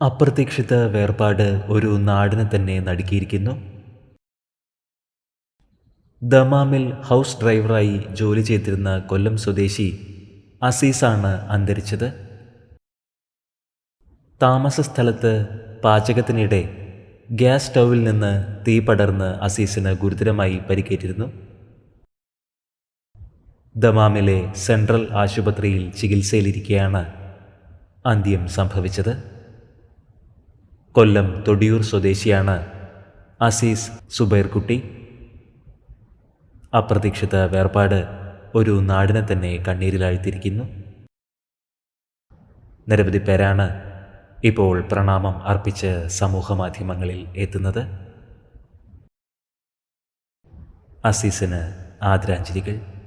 അപ്രതീക്ഷിത വേർപാട് ഒരു നാടിനെ തന്നെ നടുക്കിയിരിക്കുന്നു. ദമാമിൽ ഹൗസ് ഡ്രൈവറായി ജോലി ചെയ്തിരുന്ന കൊല്ലം സ്വദേശി അസീസാണ് അന്തരിച്ചത്. താമസ സ്ഥലത്ത് പാചകത്തിനിടെ ഗ്യാസ് സ്റ്റൗവിൽ നിന്ന് തീ പടർന്ന് അസീസിന് ഗുരുതരമായി പരിക്കേറ്റിരുന്നു. ദമാമിലെ സെൻട്രൽ ആശുപത്രിയിൽ ചികിത്സയിലിരിക്കെയാണ് അന്ത്യം സംഭവിച്ചത്. കൊല്ലം തൊടിയൂർ സ്വദേശിയാണ് അസീസ് സുബൈർകുട്ടി. അപ്രതീക്ഷിത വേർപാട് ഒരു നാടിനെ തന്നെ കണ്ണീരിലാഴ്ത്തിയിരിക്കുന്നു. നിരവധി പേരാണ് ഇപ്പോൾ പ്രണാമം അർപ്പിച്ച് സമൂഹമാധ്യമങ്ങളിൽ എത്തുന്നത്. അസീസിന് ആദരാഞ്ജലികൾ.